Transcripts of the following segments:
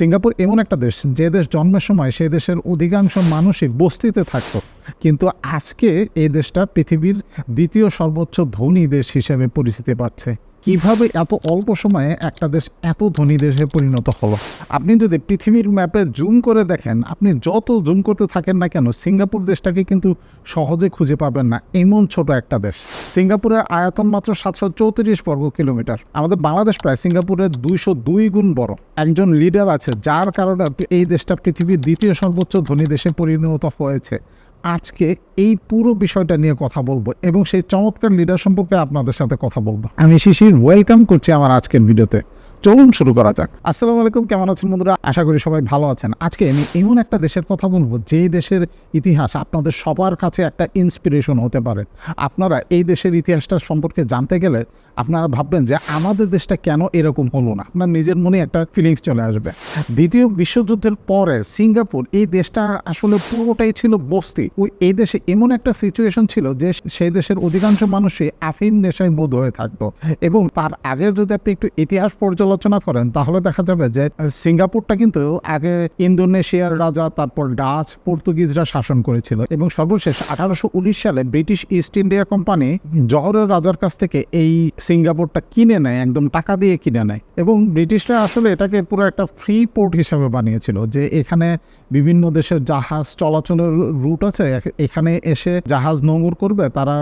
Singapore এমন একটা দেশ, যে দেশ জন্মের সময় সেই দেশের অধিকাংশ মানুষই বস্তিতে থাকত। কিন্তু আজকে এই দেশটা পৃথিবীর দ্বিতীয় সর্বোচ্চ ধনী দেশ হিসেবে পরিচিতি পাচ্ছে। কীভাবে এত অল্প সময়ে একটা দেশ এত ধনী দেশে পরিণত হলো? আপনি যদি পৃথিবীর ম্যাপে জুম করে দেখেন, আপনি যত জুম করতে থাকেন না কেন, সিঙ্গাপুর দেশটাকে কিন্তু সহজে খুঁজে পাবেন না। এমন ছোট একটা দেশ। সিঙ্গাপুরের আয়তন মাত্র সাতশো চৌত্রিশ বর্গ কিলোমিটার। আমাদের বাংলাদেশ প্রায় সিঙ্গাপুরের দুইশো দুই গুণ বড়। একজন লিডার আছে, যার কারণে এই দেশটা পৃথিবীর দ্বিতীয় সর্বোচ্চ ধনী দেশে পরিণত হয়েছে। আজকে এই পুরো বিষয়টা নিয়ে কথা বলব এবং সেই চমৎকার লিডার সম্পর্কে আপনাদের সাথে কথা বলব। আমি শিশির ওয়েলকাম করছি আমার আজকের ভিডিওতে চলুন শুরু করা যাক। আসসালামু আলাইকুম, কেমন আছেন বন্ধুরা? আশা করি সবাই ভালো আছেন। আজকে আমি এমন একটা দেশের কথা বলব, যেই দেশের ইতিহাস আপনাদের সবার কাছে একটা ইন্সপিরেশন হতে পারে। আপনারা এই দেশের ইতিহাসটা সম্পর্কে জানতে গেলে আপনারা ভাববেন যে আমাদের দেশটা কেন এরকম হলো না? আপনার নিজের মনে একটা ফিলিংস চলে আসবে। দ্বিতীয় বিশ্বযুদ্ধের পরে সিঙ্গাপুর, এই দেশটা আসলে পুরোটাই ছিল বস্তি। ওই এই দেশে এমন একটা সিচুয়েশন ছিল যে সেই দেশের অধিকাংশ মানুষই আফিম নেশায় বোধ হয়ে থাকতো। এবং তার আগে যদি আপনি একটু ইতিহাস পর্যালোচনা করেন, তাহলে দেখা যাবে যে সিঙ্গাপুরটা কিন্তু আগে ইন্দোনেশিয়ার রাজা, তারপর ডাচ, পর্তুগিজরা শাসন করেছিল এবং সর্বশেষ আঠারোশো উনিশ সালে ব্রিটিশ ইস্ট ইন্ডিয়া কোম্পানি জহরের রাজার কাছ থেকে এই সিঙ্গাপুরটা কিনে নেয়, একদম টাকা দিয়ে কিনে নেয় এবং ব্রিটিশরা আসলে এটাকে পুরো একটা ফ্রি পোর্ট হিসাবে বানিয়েছিল যে, এখানে বিভিন্ন দেশের জাহাজ চলাচলের রুট আছে এখানে এসে জাহাজ নোংর করবে, তারা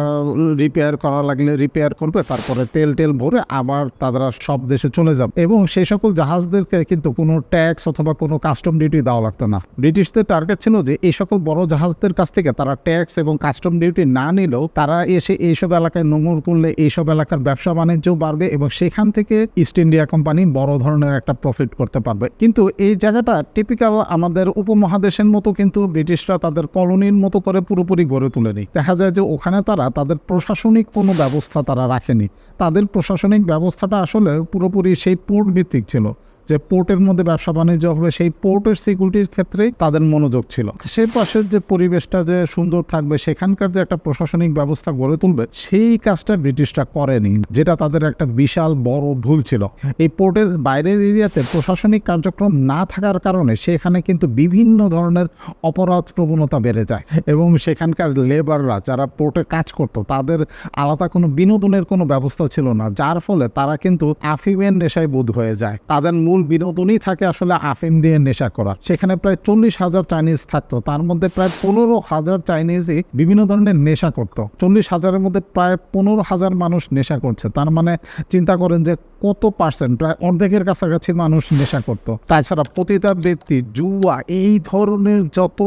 রিপেয়ার করা লাগলে রিপেয়ার করবে, তারপরে তেল টেল ভরে আবার তারা সব দেশে চলে যাবে। এবং সেই সকল জাহাজদেরকে কিন্তু কোনো ট্যাক্স অথবা কোনো কাস্টম ডিউটি দেওয়া লাগতো না। ব্রিটিশদের টার্গেট ছিল যে এই সকল বড় জাহাজদের কাছ থেকে তারা ট্যাক্স এবং কাস্টম ডিউটি না নিলেও তারা এসে এইসব এলাকায় নোংর করলে এইসব এলাকার ব্যবসা বাণিজ্য বাড়বে এবং সেখান থেকে ইস্ট ইন্ডিয়া কোম্পানি বড় ধরনের একটা প্রফিট করতে পারবে। কিন্তু এই জায়গাটা টিপিক্যাল আমাদের উপমহাদেশের মতো কিন্তু ব্রিটিশরা তাদের কলোনির মতো করে পুরোপুরি গড়ে তুলেনি। দেখা যায় যে ওখানে তারা তাদের প্রশাসনিক কোনো ব্যবস্থা তারা রাখেনি। তাদের প্রশাসনিক ব্যবস্থাটা আসলে পুরোপুরি সেই পোর্ট ভিত্তিক ছিল। যে পোর্টের মধ্যে ব্যবসা বাণিজ্য হবে, সেই পোর্টের সিকিউরিটির ক্ষেত্রে তাদের মনোযোগ ছিল। সে পাশের যে পরিবেশটা যে সুন্দর থাকবে, সেখানকার যে একটা প্রশাসনিক ব্যবস্থা গড়ে তুলবে, সেই কাজটা ব্রিটিশরা করেনি, যেটা তাদের একটা বিশাল বড় ভুল ছিল। এই পোর্টের বাইরের এরিয়াতে প্রশাসনিক কার্যক্রম না থাকার কারণে সেখানে কিন্তু বিভিন্ন ধরনের অপরাধ প্রবণতা বেড়ে যায় এবং সেখানকার লেবাররা যারা পোর্টে কাজ করতো, তাদের আলাদা কোনো বিনোদনের কোনো ব্যবস্থা ছিল না, যার ফলে তারা কিন্তু আফিমের নেশায় বোধ হয়ে যায়। তাদের মূল বিনোদনই থাকে আসলে আফিম দিয়ে নেশা করা। সেখানে প্রায় চল্লিশ হাজার চাইনিজ থাকতো। তার মধ্যে প্রায় পনেরো হাজার চাইনিজই বিভিন্ন ধরনের নেশা করতো। চল্লিশ হাজারের মধ্যে প্রায় পনেরো হাজার মানুষ নেশা করছে। তার মানে চিন্তা করেন যে কত পার্সেন্ট প্রায় অর্ধেকের কাছাকাছি মানুষ নেশা করতো। তাছাড়া পতিতাবৃত্তি জুয়া, এই ধরনের যত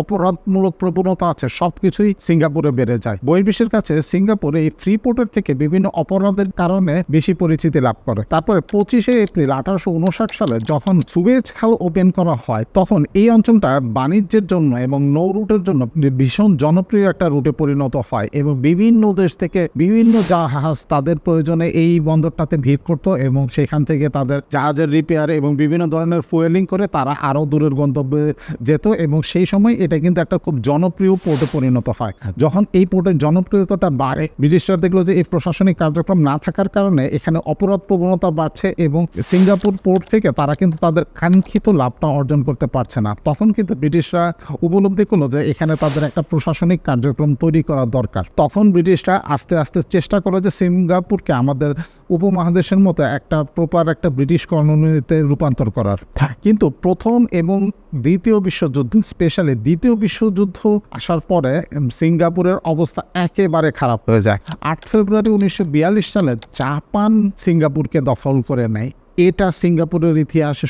অপরাধমূলক প্রবণতা আছে সব কিছুই সিঙ্গাপুরে বেড়ে যায়। বহির্বিশ্বের কাছে সিঙ্গাপুরে এই ফ্রি পোর্টের থেকে বিভিন্ন অপরাধের কারণে বেশি পরিচিতি লাভ করে। তারপরে পঁচিশে এপ্রিল আঠারোশো উনষাট সালে যখন সুয়েজ খাল ওপেন করা হয়, তখন এই অঞ্চলটা বাণিজ্যের জন্য এবং নৌ রুটের জন্য ভীষণ জনপ্রিয় একটা রুটে পরিণত হয় এবং বিভিন্ন দেশ থেকে বিভিন্ন জাহাজ তাদের প্রয়োজনে এই বন্দরটাতে ভিড় করতো এবং সেখান থেকে তাদের জাহাজের রিপেয়ার এবং বিভিন্ন ধরনের ফুয়েলিং করে তারা আরও দূরের গন্তব্যে যেত এবং সেই সময় এটা কিন্তু একটা খুব জনপ্রিয় পোর্টে পরিণত হয়। যখন এই পোর্টের জনপ্রিয়তাটা বাড়ে, ব্রিটিশরা দেখল যে এই প্রশাসনিক কার্যক্রম না থাকার কারণে এখানে অপরাধ প্রবণতা বাড়ছে এবং সিঙ্গাপুর পোর্ট থেকে তারা কিন্তু তাদের কাঙ্ক্ষিত লাভটা অর্জন করতে পারছে না। তখন কিন্তু ব্রিটিশরা উপলব্ধি করল যে এখানে তাদের একটা প্রশাসনিক কার্যক্রম তৈরি করা দরকার। তখন ব্রিটিশরা আস্তে আস্তে চেষ্টা করে যে সিঙ্গাপুরকে আমাদের উপমহাদেশের মতো একটা প্রপার একটা ব্রিটিশ কলোনিতে রূপান্তর করার। কিন্তু প্রথম এবং দ্বিতীয় বিশ্বযুদ্ধ স্পেশালি দ্বিতীয় বিশ্বযুদ্ধ আসার পরে সিঙ্গাপুরের অবস্থা একেবারে খারাপ হয়ে যায়। আট ফেব্রুয়ারি উনিশশো বিয়াল্লিশ সালে জাপান সিঙ্গাপুরকে দখল করে নেয়। এটা সিঙ্গাপুরের ইতিহাসে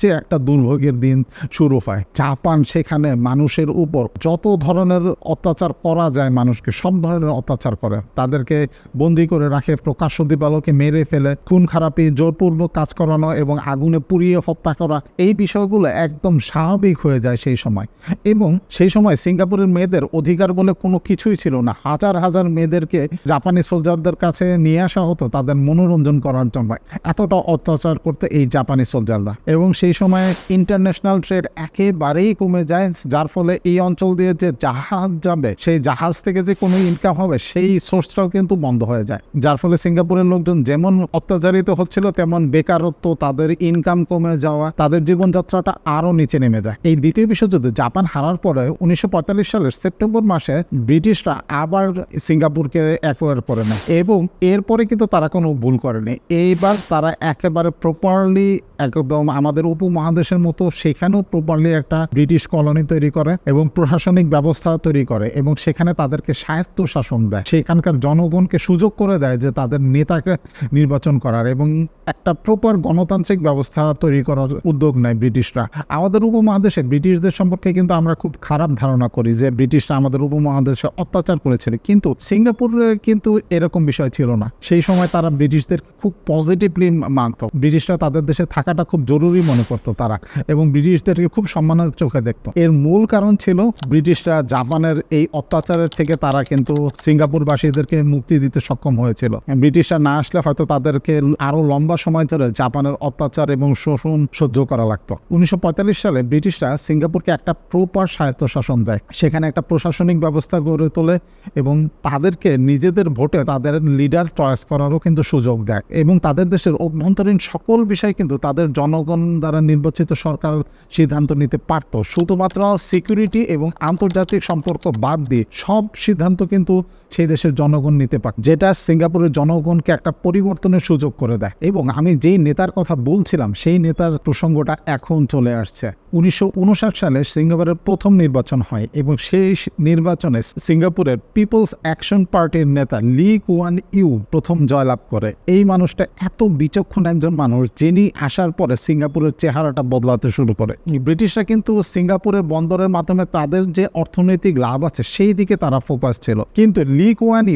সবচেয়ে একটা দুর্ভোগের দিন শুরু হয়। জাপান সেখানে মানুষের উপর যত ধরনের অত্যাচার করা যায় মানুষকে, সব ধরনের অত্যাচার করে। তাদেরকে বন্দি করে রাখে, প্রকাশ্য দিবালোকে মেরে ফেলে, খুন খারাপি, জোরপূর্বক কাজ করানো এবং আগুনে পুড়িয়ে হত্যা করা, এই বিষয়গুলো একদম স্বাভাবিক হয়ে যায় সেই সময়। এবং সেই সময় সিঙ্গাপুরের মেয়েদের অধিকার বলে কোনো কিছুই ছিল না। হাজার হাজার মেয়েদেরকে জাপানি সোলজারদের কাছে নিয়ে আসা হতো তাদের মনোরঞ্জন করার জন্য। এতটা অত্যাচার করতে এই জাপানি সোলজাররা। এবং সেই সেই সময় ইন্টারন্যাশনাল ট্রেড একেবারেই কমে যায়, যার ফলে এই অঞ্চল দিয়ে যে জাহাজ যাবে, সেই জাহাজ থেকে যে কোনো ইনকাম হবে, সেই সোর্সটাও কিন্তু বন্ধ হয়ে যায়। যার ফলে সিঙ্গাপুরের লোকজন যেমন অত্যাচারিত হচ্ছিল, তেমন বেকারত্ব, তাদের ইনকাম কমে যাওয়া, তাদের জীবনযাত্রাটা আরও নিচে নেমে যায়। এই দ্বিতীয় বিশ্বযুদ্ধে জাপান হারার পরে উনিশশো পঁয়তাল্লিশ সালের সেপ্টেম্বর মাসে ব্রিটিশরা আবার সিঙ্গাপুরকে অ্যাকোয়ার করে নেয় এবং এরপরে কিন্তু তারা কোনো ভুল করেনি। এইবার তারা একেবারে প্রপারলি একদম আমাদের উপমহাদেশের মতো সেখানেও প্রপারলি একটা ব্রিটিশ কলোনি তৈরি করে এবং প্রশাসনিক ব্যবস্থা তৈরি করে এবং সেখানে তাদেরকে স্বায়ত্ত শাসন দেয়। সেখানকার জনগণকে সুযোগ করে দেয় যে তাদের নেতাকে নির্বাচন করার এবং একটা প্রপার গণতান্ত্রিক ব্যবস্থা তৈরি করার উদ্যোগ নেয় ব্রিটিশরা আমাদের উপমহাদেশে ব্রিটিশদের সম্পর্কে কিন্তু আমরা খুব খারাপ ধারণা করি যে ব্রিটিশরা আমাদের উপমহাদেশে অত্যাচার করেছিল। কিন্তু সিঙ্গাপুরে কিন্তু এরকম বিষয় ছিল না। সেই সময় তারা ব্রিটিশদের খুব পজিটিভলি মানত। ব্রিটিশরা তাদের দেশে থাকাটা খুব জরুরি মনে করতো তারা। এবং ব্রিটিশদেরকে খুব সম্মানের চোখে দেখতো। এর মূল কারণ ছিল ব্রিটিশরা জাপানের এই অত্যাচারের থেকে তারা কিন্তু সিঙ্গাপুরবাসীদেরকে মুক্তি দিতে সক্ষম হয়েছিল। ব্রিটিশরা না আসলে হয়তো তাদেরকে আরও লম্বা সময় ধরে জাপানের অত্যাচার এবং শোষণ সহ্য করা লাগতো। উনিশশো পঁয়তাল্লিশ সালে ব্রিটিশরা সিঙ্গাপুরকে একটা প্রপার স্বায়ত্তশাসন দেয়। সেখানে একটা প্রশাসনিক ব্যবস্থা গড়ে তোলে এবং তাদেরকে নিজেদের ভোটে তাদের লিডার চয়েস করারও কিন্তু সুযোগ দেয়। এবং তাদের দেশের অভ্যন্তরীণ সকল বিষয় কিন্তু তাদের জনগণ দ্বারা নির্বাচিত সরকার সিদ্ধান্ত নিতে পারত। শুধুমাত্র সিকিউরিটি এবং আন্তর্জাতিক সম্পর্ক বাদ দিয়ে সব সিদ্ধান্ত কিন্তু সেই দেশের জনগণ নিতে পারে যেটা সিঙ্গাপুরের জনগণকে একটা পরিবর্তনের সুযোগ করে দেয়। এবং আমি যেই নেতার কথা বলছিলাম, সেই নেতার প্রসঙ্গটা এখন চলে আসছে। উনিশশো উনষাট সালে সিঙ্গাপুরের প্রথম নির্বাচন হয় এবং সেই নির্বাচনে সিঙ্গাপুরের পিপলস অ্যাকশন পার্টির নেতা লি কুয়ান ইউ প্রথম জয়লাভ করে। এই মানুষটা এত বিচক্ষণ একজন মানুষ, যিনি আসার পরে সিঙ্গাপুরের চেহারাটা বদলাতে শুরু করে। ব্রিটিশরা কিন্তু সিঙ্গাপুরের বন্দরের মাধ্যমে তাদের যে অর্থনৈতিক লাভ আছে, সেই দিকে তারা ফোকাস ছিল। কিন্তু লি কুয়ান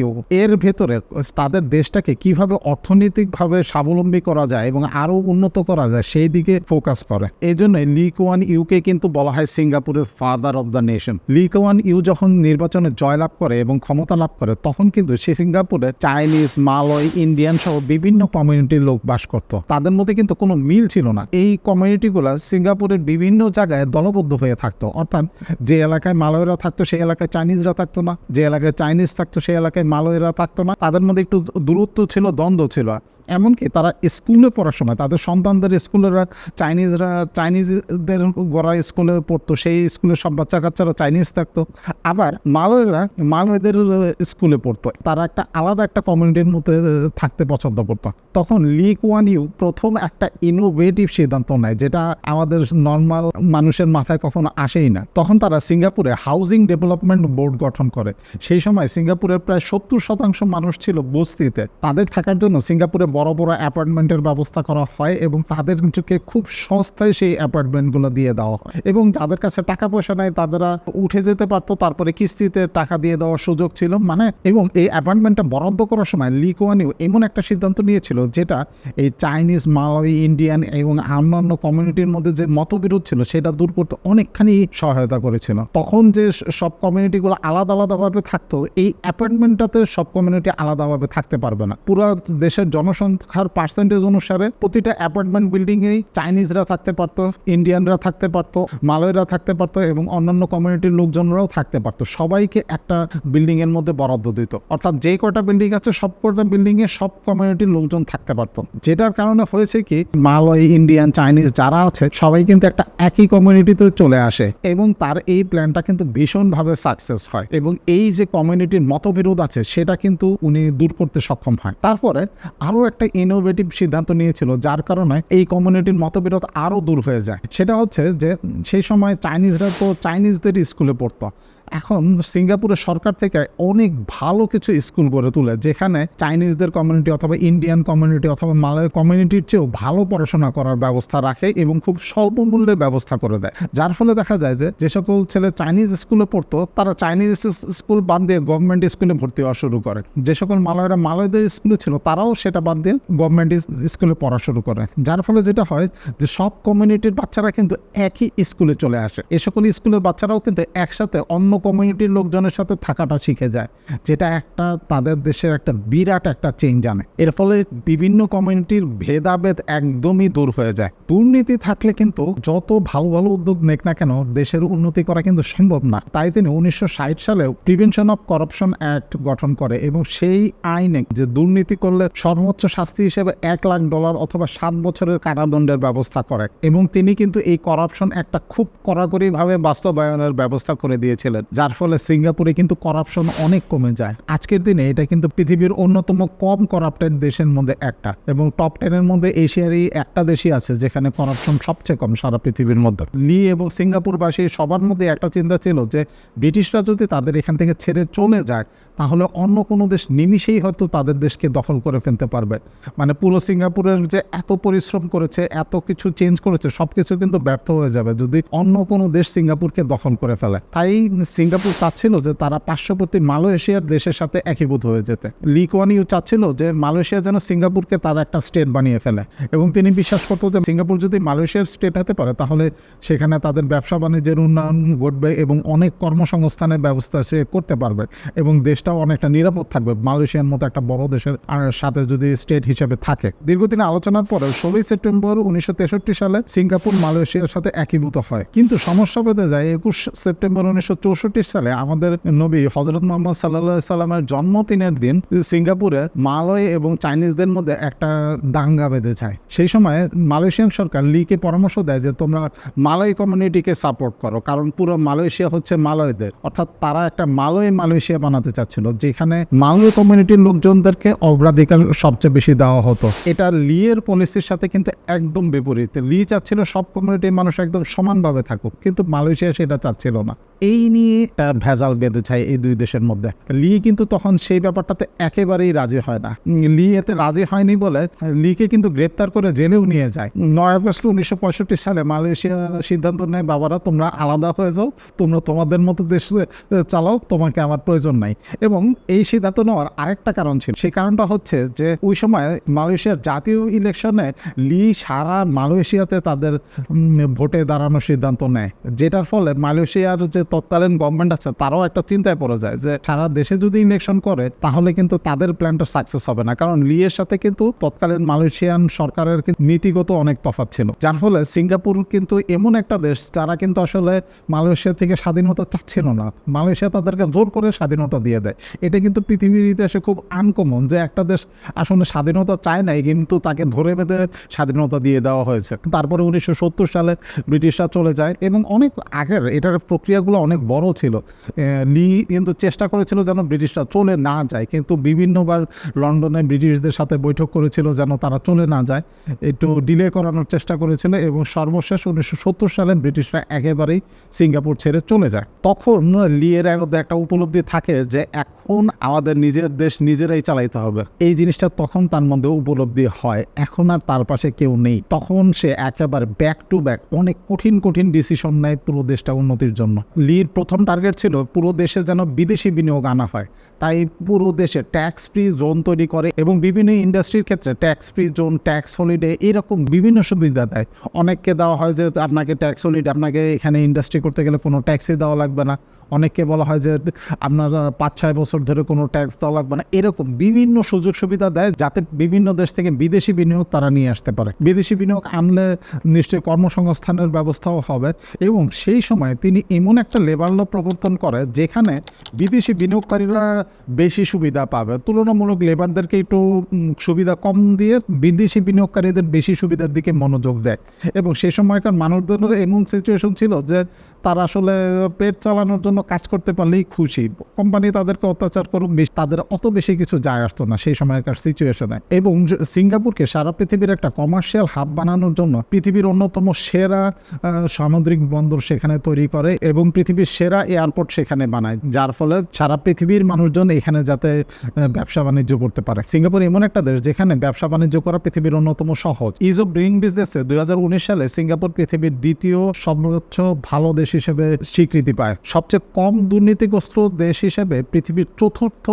এর ভেতরে তাদের দেশটাকে কীভাবে অর্থনৈতিকভাবে স্বাবলম্বী করা যায় এবং আরও উন্নত করা যায়, সেই দিকে ফোকাস করে। এই জন্য লি কুয়ান ইউকে কিন্তু বলা হয় সিঙ্গাপুরের father of the nation Lee Kuan Yew যখন নির্বাচনে জয়লাভ করে এবং ক্ষমতা লাভ করে, তখন কিন্তু সে সিঙ্গাপুরে চাইনিজ, মালয় ইন্ডিয়ান সহ বিভিন্ন কমিউনিটির লোক বাস করত। তাদের মধ্যে কিন্তু কোনো মিল ছিল না। এই কমিউনিটিগুলো সিঙ্গাপুরের বিভিন্ন জায়গায় দলবদ্ধ হয়ে থাকতো। অর্থাৎ যে এলাকায় মালয়েরা থাকতো, সেই এলাকায় চাইনিজরা থাকতো না। যে এলাকায় চাইনিজ থাকতো, সেই এলাকায় মালয়েরা থাকতো না। তাদের মধ্যে একটু দূরত্ব ছিল, দ্বন্দ্ব ছিল। এমনকি তারা স্কুলে পড়ার সময়, তাদের সন্তানদের স্কুলেরা চাইনিজরা, চাইনিজদের গড়া স্কুলে পড়তো, সেই স্কুলের সব বাচ্চা কাচ্চারা চাইনিজ থাকতো। আবার মালয়েরা, মালয়েদের স্কুলে পড়তো। তারা একটা আলাদা একটা কমিউনিটির মধ্যে থাকতে পছন্দ করতো। তখন লি কুয়ান ইউ প্রথম একটা ইনোভেটিভ সিদ্ধান্ত নেয়, যেটা আমাদের নর্মাল মানুষের মাথায় কখনো আসেই না। তখন তারা সিঙ্গাপুরে হাউজিং ডেভেলপমেন্ট বোর্ড গঠন করে। সেই সময় সিঙ্গাপুরের প্রায় সত্তর শতাংশ মানুষ ছিল বস্তিতে। তাদের থাকার জন্য সিঙ্গাপুরে বড় বড় অ্যাপার্টমেন্টের ব্যবস্থা করা হয় এবং তাদেরকে খুব সস্তায় সেই অ্যাপার্টমেন্টগুলো দিয়ে দেওয়া হয়। এবং যাদের কাছে টাকা পয়সা নেই, তাদেরা উঠে যেতে পারতো, তারপরে কিস্তিতে টাকা দিয়ে দেওয়ার সুযোগ ছিল। মানে এবং এই অ্যাপার্টমেন্টটা বরাদ্দ করার সময় লি কোয়ানিও এমন একটা সিদ্ধান্ত নিয়েছিল যেটা এই চাইনিজ মালয় ইন্ডিয়ান এবং অন্যান্য কমিউনিটির মধ্যে যে মতবিরোধ ছিল, সেটা দূর করতে অনেকখানি সহায়তা করেছিল। তখন যে সব কমিউনিটিগুলো আলাদা আলাদাভাবে থাকতো, এই অ্যাপার্টমেন্টটাতে সব কমিউনিটি আলাদাভাবে থাকতে পারবে না। পুরো দেশের জনসংখ্যার পার্সেন্টেজ অনুসারে প্রতিটা অ্যাপার্টমেন্ট বিল্ডিংয়েই চাইনিজরা থাকতে পারতো ইন্ডিয়ানরা থাকতে পারতো মালয়রা থাকতে পারতো এবং অন্যান্য কমিউনিটির লোকজনরাও থাকতে পারতো। সবাইকে একটা বিল্ডিং এর মধ্যে বরাদ্দ দিত। অর্থাৎ যে কটা বিল্ডিং আছে, সব কটা বিল্ডিং এ সব কমিউনিটির লোকজন থাকতে পারতো। যেটার কারণে হয়েছে কি মালয় ইন্ডিয়ান চাইনিজ যারা আছে, সবাই কিন্তু একটা একই কমিউনিটিতে চলে আসে এবং তার এই প্ল্যানটা কিন্তু ভীষণভাবে সাকসেস হয় এবং এই যে কমিউনিটির মতবিরোধ আছে, সেটা কিন্তু উনি দূর করতে সক্ষম হয়। তারপরে আরও একটা ইনোভেটিভ সিদ্ধান্ত নিয়েছিল, যার কারণে এই কমিউনিটির মতবিরোধ আরও দূর হয়ে যায়। সেটা হচ্ছে যে, সেই সময় চাইনিজরা তো চাইনিজদের স্কুলে পড়তো। এখন সিঙ্গাপুরের সরকার থেকে অনেক ভালো কিছু স্কুল গড়ে তোলে, যেখানে চাইনিজদের কমিউনিটি অথবা ইন্ডিয়ান কমিউনিটি অথবা মালয় কমিউনিটির চেয়েও ভালো পড়াশোনা করার ব্যবস্থা রাখে এবং খুব স্বল্প মূল্যে ব্যবস্থা করে দেয়। যার ফলে দেখা যায় যে যে সকল ছেলে চাইনিজ স্কুলে পড়তো, তারা চাইনিজ স্কুল বাদ দিয়ে গভর্নমেন্ট স্কুলে ভর্তি হওয়া শুরু করে। যে সকল মালয়রা, মালয়দের স্কুলে ছিল, তারাও সেটা বাদ দিয়ে গভর্নমেন্ট স্কুলে পড়া শুরু করে। যার ফলে যেটা হয় যে, সব কমিউনিটির বাচ্চারা কিন্তু একই স্কুলে চলে আসে। এ সকল স্কুলের বাচ্চারাও কিন্তু একসাথে অন্য কমিউনিটির লোকজনের সাথে থাকাটা শিখে যায়, যেটা একটা তাদের দেশের একটা বিরাট একটা চেঞ্জ আনে। এর ফলে বিভিন্ন কমিউনিটির ভেদাভেদ একদমই দূর হয়ে যায়। দুর্নীতি থাকলে কিন্তু যত ভালো ভালো উদ্যোগ নেক না কেন, দেশের উন্নতি করা কিন্তু সম্ভব না। তাই তিনি উনিশশো সালেও প্রিভেনশন অফ করাপশন অ্যাক্ট গঠন করে এবং সেই আইনে যে দুর্নীতি করলে সর্বোচ্চ শাস্তি হিসেবে এক লাখ ডলার অথবা সাত বছরের কারাদণ্ডের ব্যবস্থা করে। এবং তিনি কিন্তু এই করাপশন একটা খুব কড়াকড়িভাবে বাস্তবায়নের ব্যবস্থা করে দিয়েছিলেন। যার ফলে সিঙ্গাপুরে কিন্তু করাপশন অনেক কমে যায়। আজকের দিনে এটা কিন্তু পৃথিবীর অন্যতম কম করাপ্টেড দেশের মধ্যে একটা এবং টপ টেনের মধ্যে এশিয়ারই একটা দেশই আছে যেখানে করাপশন সবচেয়ে কম সারা পৃথিবীর মধ্যে। লি এবং সিঙ্গাপুরবাসী সবার মধ্যে একটা চিন্তা ছিল যে ব্রিটিশরা যদি তাদের এখান থেকে ছেড়ে চলে যায় তাহলে অন্য কোনো দেশ নিমিষেই হয়তো তাদের দেশকে দখল করে ফেলতে পারবে। মানে পুরো সিঙ্গাপুরের যে এত পরিশ্রম করেছে, এত কিছু চেঞ্জ করেছে সব কিছু কিন্তু ব্যর্থ হয়ে যাবে যদি অন্য কোনো দেশ সিঙ্গাপুরকে দখল করে ফেলে। তাই সিঙ্গাপুর চাচ্ছিল যে তারা পার্শ্ববর্তী মালয়েশিয়ার দেশের সাথে একীভূত হয়ে যেতে। লি কোয়ান ইউ চাচ্ছিল যে মালয়েশিয়া যেন সিঙ্গাপুরকে তার একটা স্টেট বানিয়ে ফেলে এবং তিনি বিশ্বাস করতো যে সিঙ্গাপুর যদি মালয়েশিয়ার স্টেট হতে পারে, তাহলে সেখানে তাদের ব্যবসা বাণিজ্যের উন্নয়ন ঘটবে এবং অনেক কর্মসংস্থানের ব্যবস্থা সে করতে পারবে এবং দেশটাও অনেকটা নিরাপদ থাকবে। মালয়েশিয়ার মতো একটা বড় দেশের সাথে যদি স্টেট হিসেবে থাকে। দীর্ঘদিন আলোচনার পরে ষোলোই সেপ্টেম্বর উনিশশো তেষট্টি সালে সিঙ্গাপুর, মালয়েশিয়ার সাথে একীভূত হয়। কিন্তু সমস্যা পেতে যায় একুশ সেপ্টেম্বর উনিশশো চৌষট্টি সালে। আমাদের নবী হজরত মোহাম্মদ সাল্লাহ সাল্লামের জন্মদিনের দিন সিঙ্গাপুরে মালয় এবং চাইনিজদের মধ্যে একটা দাঙ্গা বেঁধে যায়। সেই সময় মালয়েশিয়ান সরকার লিকে পরামর্শ দেয় যে, তোমরা মালয় কমিউনিটিকে সাপোর্ট করো। কারণ পুরো মালয়েশিয়া হচ্ছে মালয়দের। অর্থাৎ তারা একটা মালয় মালয়েশিয়া বানাতে চাচ্ছিল যেখানে মালয় কমিউনিটির লোকজনদেরকে অগ্রাধিকার সবচেয়ে বেশি দেওয়া হতো। এটা লিয়ের পলিসির সাথে কিন্তু একদম বিপরীত। লি চাচ্ছিল সব কমিউনিটির মানুষ একদম সমানভাবে থাকুক, কিন্তু মালয়েশিয়া সেটা চাচ্ছিল না। এই নিয়ে ভেজাল বেঁধে যায় এই দুই দেশের মধ্যে। লি কিন্তু তখন সেই ব্যাপারটাতে একেবারেই রাজি হয় না। লি এতে রাজি হয়নি বলে লিকে কিন্তু গ্রেপ্তার করে জেলেও নিয়ে যায়। নয় আগস্ট উনিশশো পঁয়ষট্টি সালে মালয়েশিয়া সিদ্ধান্ত নেয়, বাবারা, তোমরা আলাদা হয়ে যাও, তোমরা তোমাদের মতো দেশ চালাও, তোমাকে আমার প্রয়োজন নাই। এবং এই সিদ্ধান্ত নেওয়ার আরেকটা কারণ ছিল। সেই কারণটা হচ্ছে যে ওই সময় মালয়েশিয়ার জাতীয় ইলেকশনে লি সারা মালয়েশিয়াতে তাদের ভোটে দাঁড়ানোর সিদ্ধান্ত নেয়। যেটার ফলে মালয়েশিয়ার যে তৎকালীন গভর্নমেন্ট আছে, তারাও একটা চিন্তায় পড়ে যায় যে সারা দেশে যদি ইলেকশন করে, তাহলে কিন্তু তাদের প্ল্যানটা সাকসেস হবে না। কারণ লিয়ের সাথে কিন্তু তৎকালীন মালয়েশিয়ান সরকারের নীতিগত অনেক তফাৎ ছিল। যার ফলে সিঙ্গাপুর কিন্তু এমন একটা দেশ যারা কিন্তু আসলে মালয়েশিয়া থেকে স্বাধীনতা চাচ্ছিল না। মালয়েশিয়া তাদেরকে জোর করে স্বাধীনতা দিয়ে দেয়। এটা কিন্তু পৃথিবীর ইতিহাসে খুব আনকমন যে একটা দেশ আসলে স্বাধীনতা চায় নাই, কিন্তু তাকে ধরে বেঁধে স্বাধীনতা দিয়ে দেওয়া হয়েছে। তারপরে উনিশশো সত্তর সালে ব্রিটিশরা চলে যায় এবং অনেক আগের এটার প্রক্রিয়াগুলো অনেক বড় ছিল। লি কিন্তু চেষ্টা করেছিল যেন ব্রিটিশরা চলে না যায়, কিন্তু বিভিন্নবার লন্ডনে ব্রিটিশদের সাথে বৈঠক করেছিল যেন তারা চলে না যায়। একটু ডিলে করানোর চেষ্টা করেছিল এবং সর্বশেষ উনিশশো সত্তর সালে ব্রিটিশরা একেবারেই সিঙ্গাপুর ছেড়ে চলে যায়। তখন লিয়ের একটা উপলব্ধি থাকে যে এখন আমাদের নিজের দেশ নিজেরাই চালাইতে হবে। এই জিনিসটা তখন তার মধ্যে উপলব্ধি হয়। এখন আর তার পাশে কেউ নেই। তখন সে একেবারে ব্যাক টু ব্যাক অনেক কঠিন কঠিন ডিসিশন নেয় পুরো দেশটা উন্নতির জন্য। লির প্রথম টার্গেট ছিল পুরো দেশে যেন বিদেশি বিনিয়োগ আনা হয়। তাই পুরো দেশে ট্যাক্স ফ্রি জোন তৈরি করে এবং বিভিন্ন ইন্ডাস্ট্রির ক্ষেত্রে tax free zone tax holiday এরকম বিভিন্ন সুবিধা দেয়। অনেককে দেওয়া হয় যে আপনাকে ট্যাক্স হলিডে আপনাকে এখানে ইন্ডাস্ট্রি করতে গেলে কোনো ট্যাক্সই দেওয়া লাগবে না। অনেককে বলা হয় যে আপনার পাঁচ, ছয় বছর ধরে কোনো ট্যাক্স দেওয়া লাগবে না। এরকম বিভিন্ন সুযোগ সুবিধা দেয় যাতে বিভিন্ন দেশ থেকে বিদেশি বিনিয়োগ তারা নিয়ে আসতে পারে। বিদেশি বিনিয়োগ আনলে নিশ্চয়ই কর্মসংস্থানের ব্যবস্থাও হবে এবং সেই সময় তিনি এমন একটা লেবার ল প্রবর্তন করে যেখানে বিদেশি বিনিয়োগকারীরা বেশি সুবিধা পাবে। তুলনামূলক লেবারদেরকে একটু সুবিধা কম দিয়ে বিদেশি বিনিয়োগকারীদের বেশি সুবিধার দিকে মনোযোগ দেয়। এবং সেই সময়কার মানুষদের এমন সিচুয়েশন ছিল যে তারা আসলে পেট চালানোর জন্য কাজ করতে পারলেই খুশি। কোম্পানি তাদেরকে অত্যাচার করুক, বেশ, তাদের অত বেশি কিছু যায় আসতো না সেই সময়কার সিচুয়েশনে এবং সিঙ্গাপুরকে সারা পৃথিবীর একটা কমার্শিয়াল হাব বানানোর জন্য পৃথিবীর অন্যতম সেরা সামুদ্রিক বন্দর সেখানে তৈরি করে এবং পৃথিবীর সেরা এয়ারপোর্ট সেখানে বানায়। যার ফলে সারা পৃথিবীর মানুষজন এখানে যাতে ব্যবসা বাণিজ্য করতে পারে। সিঙ্গাপুর এমন একটা দেশ যেখানে ব্যবসা বাণিজ্য করা পৃথিবীর অন্যতম সহজ। ইজ অফ ডুইং বিজনেসে দুই সালে সিঙ্গাপুর পৃথিবীর দ্বিতীয় সর্বোচ্চ ভালো দেশ হিসেবে স্বীকৃতি পায়। সবচেয়ে কম দুর্নীতিগ্রস্ত দেশ হিসেবে পৃথিবীর চতুর্থ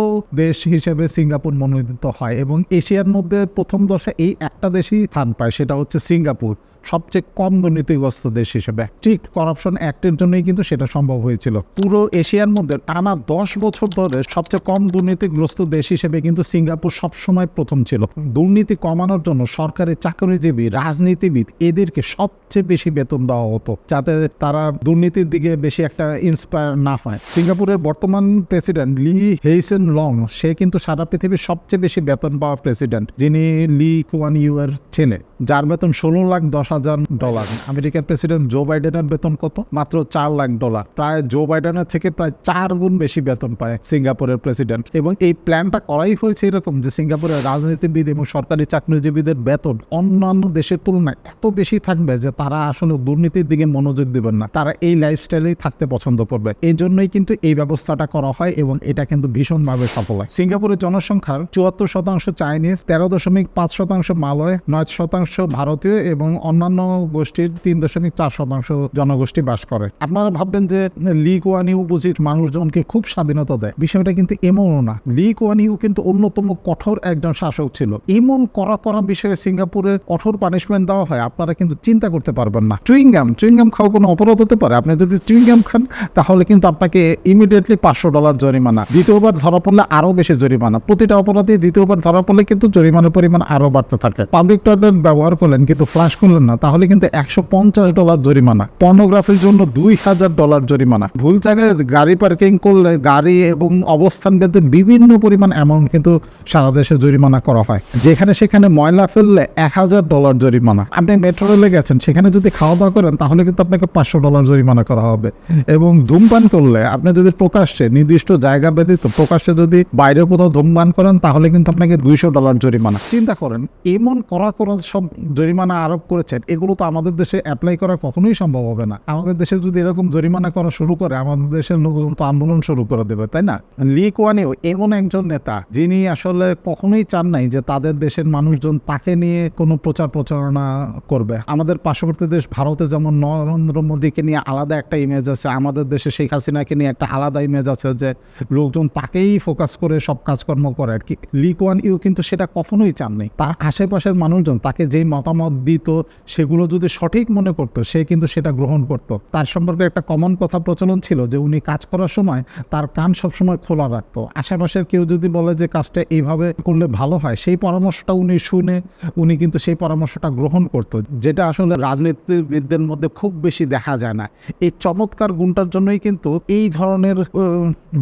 দেশ হিসেবে সিঙ্গাপুর মনোনীত হয় এবং এশিয়ার মধ্যে প্রথম দশে এই একটা দেশই স্থান পায়, সেটা হচ্ছে সিঙ্গাপুর। সবচেয়ে কম দুর্নীতিগ্রস্ত দেশ হিসেবে। ঠিক করাপশন অ্যাক্টের জন্যই কিন্তু সেটা সম্ভব হয়েছিল। পুরো এশিয়ার মধ্যে টানা দশ বছর ধরে সবচেয়ে কম দুর্নীতিগ্রস্ত দেশ হিসেবে কিন্তু সিঙ্গাপুর সবসময় প্রথম ছিল। দুর্নীতি কমানোর জন্য সরকারি চাকরিজীবী, রাজনীতিবিদ এদেরকে সবচেয়ে বেশি বেতন দেওয়া হতো, যাতে তারা দুর্নীতির দিকে বেশি একটা ইন্সপায়ার না হয়। সিঙ্গাপুরের বর্তমান প্রেসিডেন্ট লি হেইসেন লং সে কিন্তু সারা পৃথিবীর সবচেয়ে বেশি বেতন পাওয়া প্রেসিডেন্ট যিনি লি কুয়ান এর ছেলে। যার বেতন ষোলো লাখ দশ হাজার ডলার। আমেরিকার প্রেসিডেন্ট জো বাইডেনের বেতন কত? মাত্র চার লাখ ডলার। প্রায় জো বাইডেনের থেকে প্রায় চার গুণ বেশি বেতন পায় সিঙ্গাপুরের প্রেসিডেন্ট। এবং এই প্ল্যানটা করাই হয়েছে এরকম যে সিঙ্গাপুরের রাজনীতিবিদ এবং সরকারি চাকরিজীবীদের বেতন অন্যান্য দেশের তুলনায় এত বেশি থাকবে যে তারা আসলে দুর্নীতির দিকে মনোযোগ দেবেন না। তারা এই লাইফস্টাইলেই থাকতে পছন্দ করবে। এই জন্যই কিন্তু এই ব্যবস্থাটা করা হয় এবং এটা কিন্তু ভীষণভাবে সফল হয়। সিঙ্গাপুরের জনসংখ্যার চুয়াত্তর শতাংশ চাইনিজ, তেরো দশমিক পাঁচ শতাংশ মালয়, নয় শতাংশ ভারতীয় এবং অন্যান্য গোষ্ঠীর তিন দশমিক চার শতাংশ জনগোষ্ঠী বাস করে। আপনারা ভাববেন যে লি কোয়ানিউ বুঝি মানুষজনকে খুব স্বাধীনতা দেয়। বিষয়টা কিন্তু এমনও না। লি কোয়ানিউ কিন্তু অন্যতম কঠোর একজন শাসক ছিল। এমন করা করা বিষয়ে সিঙ্গাপুরে কঠোর পানিশমেন্ট দেওয়া হয়, আপনারা কিন্তু চিন্তা করতে পারবেন না। চুইংগাম চুইংগাম খাওয়া কোনো অপরাধ হতে পারে? আপনি যদি চুইংগাম খান, তাহলে কিন্তু আপনাকে ইমিডিয়েটলি পাঁচশো ডলার জরিমানা। দ্বিতীয়বার ধরা পড়লে আরও বেশি জরিমানা। প্রতিটা অপরাধে দ্বিতীয়বার ধরা পড়লে কিন্তু জরিমানার পরিমাণ আরও বাড়তে থাকে। পাবলিক টয়লেট ব্যবহার করলেন, কিন্তু ফ্লাশ করলেন না। তাহলে কিন্তু একশো পঞ্চাশ ডলার জরিমানা। পর্নোগ্রাফির জন্য দুই হাজার ডলার জরিমানা। ভুল জায়গায় গাড়ি পার্কিং করলে গাড়ি এবং অবস্থান ভেদে বিভিন্ন পরিমাণ অ্যামাউন্ট কিন্তু সারা দেশে জরিমানা করা হয়। যেখানে সেখানে ময়লা ফেললে এক হাজার ডলার জরিমানা। আপনি মেট্রো রেলে গেছেন, সেখানে যদি খাওয়া দাওয়া করেন, তাহলে কিন্তু আপনাকে পাঁচশো ডলার জরিমানা করা হবে। এবং ধূমপান করলে আপনি যদি প্রকাশ্যে, নির্দিষ্ট জায়গা ব্যতীত প্রকাশ্যে যদি বাইরে কোথাও ধূমপান করেন, তাহলে কিন্তু আপনাকে দুইশো ডলার জরিমানা। চিন্তা করেন, এমন করা করা সব জরিমানা আরোপ করেছেন এগুলো তো আমাদের দেশে অ্যাপ্লাই করা কখনোই সম্ভব হবে না। আমাদের দেশে যদি এরকম জরিমানা করা শুরু করে, আমাদের দেশের লোকজন তো আন্দোলন শুরু করে দেবে, তাই না? লি কোয়ানিও এমন একজন নেতা, যিনি আসলে কখনোই চান নাই যে তাদের দেশের মানুষজন তাকে নিয়ে কোনো প্রচার প্রচারণা করবে। আমাদের পার্শ্ববর্তী দেশ ভারতে যেমন নরেন্দ্র মোদীকে নিয়ে আলাদা একটা ইমেজ আছে, আমাদের দেশে শেখ হাসিনাকে নিয়ে একটা আলাদা ইমেজ আছে যে লোকজন তাকেই ফোকাস করে সব কাজকর্ম করে। আর কি লি কোয়ান ইউ কিন্তু সেটা কখনোই চাননি। তার আশেপাশের মানুষজন তাকে যেই মতামত দিত সেগুলো যদি সঠিক মনে করতো সে কিন্তু সেটা গ্রহণ করত। তার সম্পর্কে একটা কমন কথা প্রচলন ছিল যে, উনি কাজ করার সময় তার কান সবসময় খোলা রাখতো। আশেপাশের কেউ যদি বলে যে, কাজটা এইভাবে করলে ভালো হয়, সেই পরামর্শটা উনি শুনে উনি কিন্তু সেই পরামর্শটা গ্রহণ করতো, যেটা আসলে রাজনীতিবিদদের মধ্যে খুব বেশি দেখা যায় না। এই চমৎকার গুণটার জন্যই কিন্তু এই ধরনের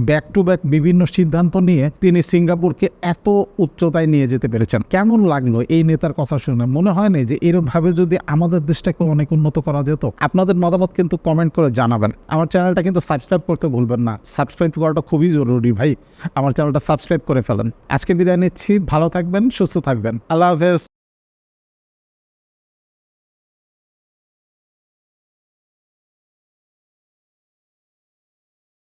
ব্যাক টু ব্যাক বিভিন্ন সিদ্ধান্ত নিয়ে তিনি সিঙ্গাপুরকে এত উচ্চতায় নিয়ে যেতে পেরেছেন। কেমন লাগল এই নেতার কথা শুনে? মনে হয় না যে এরকম ভাবে যদি আমাদের দেশটাকে অনেক উন্নত করা যেত, আপনাদের মতামত কিন্তু কমেন্ট করে জানাবেন। আমার চ্যানেলটা কিন্তু সাবস্ক্রাইব করতে ভুলবেন না। সাবস্ক্রাইব করাটা খুবই জরুরি ভাই। আমার চ্যানেলটা সাবস্ক্রাইব করে ফেলেন। আজকে বিদায় নিচ্ছি। ভালো থাকবেন, সুস্থ থাকবেন। আল্লাহ হাফেজ।